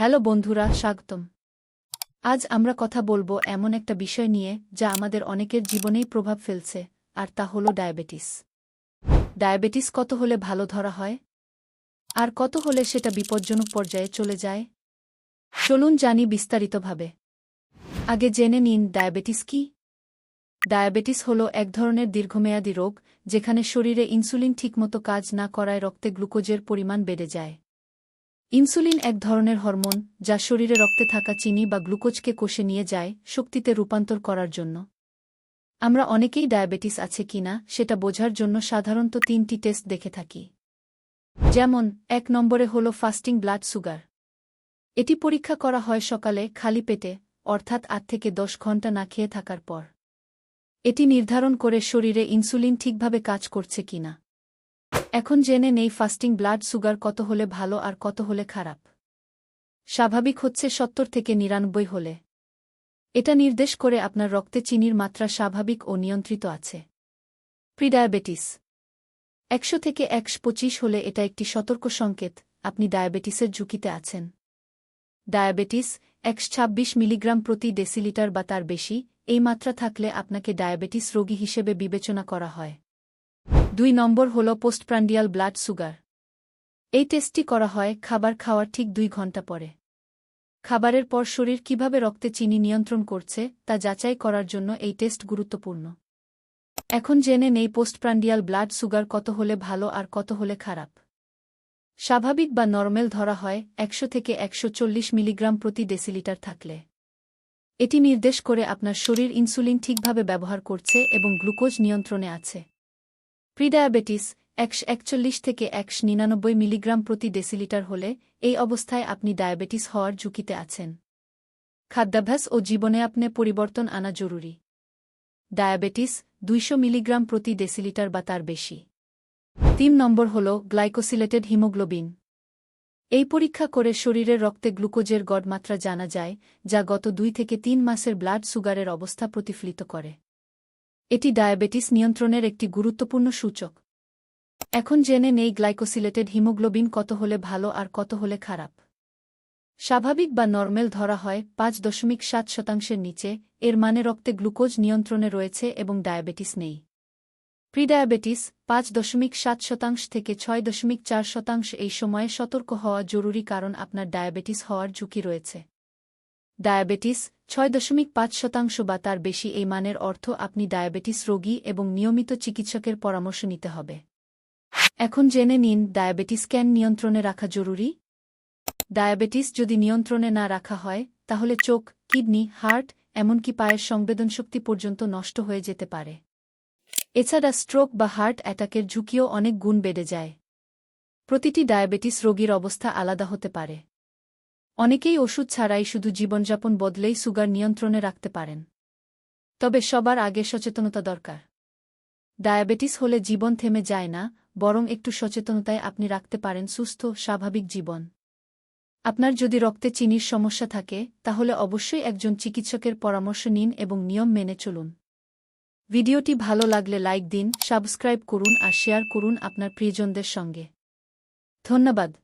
Hello বন্ধুরা, স্বাগতম। আজ আমরা কথা বলব এমন একটা বিষয় নিয়ে যা আমাদের অনেকের জীবনেই প্রভাব ফেলছে, আর তা হল ডায়াবেটিস। ডায়াবেটিস কত হলে ভালো ধরা হয়? আর কত হলে সেটা বিপজ্জনক পর্যায়ে চলে যায়? চলুন জানি বিস্তারিতভাবে। আগে জেনে নিন ডায়াবেটিস কি? ডায়াবেটিস হল এক ধরনের দীর্ঘমেয়াদী রোগ, যেখানে শরীরে ইনসুলিন ঠিকমতো কাজ না করায় রক্তে গ্লুকোজের পরিমাণ বেড়ে যায়। ইনসুলিন এক ধরনের হরমোন, যা শরীরে রক্তে থাকা চিনি বা গ্লুকোজকে কষে নিয়ে যায় শক্তিতে রূপান্তর করার জন্য। আমরা অনেকেই ডায়াবেটিস আছে কিনা সেটা বোঝার জন্য সাধারণত তিনটি টেস্ট দেখে থাকি। যেমন, এক নম্বরে হল ফাস্টিং ব্লাড সুগার। এটি পরীক্ষা করা হয় সকালে খালি পেটে, অর্থাৎ আট থেকে দশ ঘণ্টা না খেয়ে থাকার পর। এটি নির্ধারণ করে শরীরে ইনসুলিন ঠিকভাবে কাজ করছে কিনা এখন জেনে নেই ফাস্টিং ব্লাড সুগার কত হলে ভালো আর কত হলে খারাপ। স্বাভাবিক হচ্ছে সত্তর থেকে নিরানব্বই হলে। এটা নির্দেশ করে আপনার রক্তে চিনির মাত্রা স্বাভাবিক ও নিয়ন্ত্রিত আছে। প্রিডায়াবেটিস। একশো থেকে একশ পঁচিশ হলে এটা একটি সতর্ক সংকেত, আপনি ডায়াবেটিসের ঝুঁকিতে আছেন। ডায়াবেটিস, একশ ছাব্বিশ মিলিগ্রাম প্রতি ডেসিলিটার বা তার বেশি, এই মাত্রা থাকলে আপনাকে ডায়াবেটিস রোগী হিসেবে বিবেচনা করা হয়। দুই নম্বর হল পোস্টপ্রান্ডিয়াল ব্লাড সুগার। এই টেস্টটি করা হয় খাবার খাওয়ার ঠিক দুই ঘণ্টা পরে। খাবারের পর শরীর কীভাবে রক্তে চিনি নিয়ন্ত্রণ করছে তা যাচাই করার জন্য এই টেস্ট গুরুত্বপূর্ণ। এখন জেনে নেই পোস্টপ্রান্ডিয়াল ব্লাড সুগার কত হলে ভালো আর কত হলে খারাপ। স্বাভাবিক বা নরমেল ধরা হয় একশো থেকে একশো চল্লিশ মিলিগ্রাম প্রতি ডেসিলিটার থাকলে। এটি নির্দেশ করে আপনার শরীর ইনসুলিন ঠিকভাবে ব্যবহার করছে এবং গ্লুকোজ নিয়ন্ত্রণে আছে। প্রিডায়াবেটিস একশ একচল্লিশ থেকে একশ নিরানব্বই মিলিগ্রাম প্রতি ডেসিলিটার হলে এই অবস্থায় আপনি ডায়াবেটিস হওয়ার ঝুঁকিতে আছেন। খাদ্যাভ্যাস ও জীবনে আপনি পরিবর্তন আনা জরুরি। ডায়াবেটিস দুইশো মিলিগ্রাম প্রতি ডেসিলিটার বা তার বেশি। তিন নম্বর হল গ্লাইকোসিলেটেড হিমোগ্লোবিন। এই পরীক্ষা করে শরীরের রক্তে গ্লুকোজের গড়মাত্রা জানা যায়, যা গত দুই থেকে তিন মাসের ব্লাড সুগারের অবস্থা প্রতিফলিত করে। এটি ডায়াবেটিস নিয়ন্ত্রণের একটি গুরুত্বপূর্ণ সূচক। এখন জেনে নেই গ্লাইকোসিলেটেড হিমোগ্লোবিন কত হলে ভালো আর কত হলে খারাপ। স্বাভাবিক বা নর্মেল ধরা হয় পাঁচ দশমিক সাত শতাংশের নিচে, এর মানে রক্তে গ্লুকোজ নিয়ন্ত্রণে রয়েছে এবং ডায়াবেটিস নেই। প্রিডায়াবেটিস পাঁচ দশমিক সাত শতাংশ থেকে ছয় দশমিক চার শতাংশ এই সময়ে সতর্ক হওয়া জরুরি কারণ আপনার ডায়াবেটিস হওয়ার ঝুঁকি রয়েছে। ডায়াবেটিস ছয় দশমিক পাঁচ শতাংশ বা তার বেশি এই মানের অর্থ আপনি ডায়াবেটিস রোগী এবং নিয়মিত চিকিৎসকের পরামর্শ নিতে হবে। এখন জেনে নিন ডায়াবেটিস ক্যান নিয়ন্ত্রণে রাখা জরুরি। ডায়াবেটিস যদি নিয়ন্ত্রণে না রাখা হয়, তাহলে চোখ, কিডনি, হার্ট, এমনকি পায়ের সংবেদনশক্তি পর্যন্ত নষ্ট হয়ে যেতে পারে। এছাড়া স্ট্রোক বা হার্ট অ্যাটাকের ঝুঁকিও অনেক গুণ বেড়ে যায়। প্রতিটি ডায়াবেটিস রোগীর অবস্থা আলাদা হতে পারে। অনেকেই ওষুধ ছাড়াই শুধু জীবনযাপন বদলেই সুগার নিয়ন্ত্রণে রাখতে পারেন। তবে সবার আগে সচেতনতা দরকার। ডায়াবেটিস হলে জীবন থেমে যায় না, বরং একটু সচেতনতায় আপনি রাখতে পারেন সুস্থ, স্বাভাবিক জীবন। আপনার যদি রক্তে চিনির সমস্যা থাকে, তাহলে অবশ্যই একজন চিকিৎসকের পরামর্শ নিন এবং নিয়ম মেনে চলুন। ভিডিওটি ভালো লাগলে লাইক দিন, সাবস্ক্রাইব করুন আর শেয়ার করুন আপনার প্রিয়জনদের সঙ্গে। ধন্যবাদ।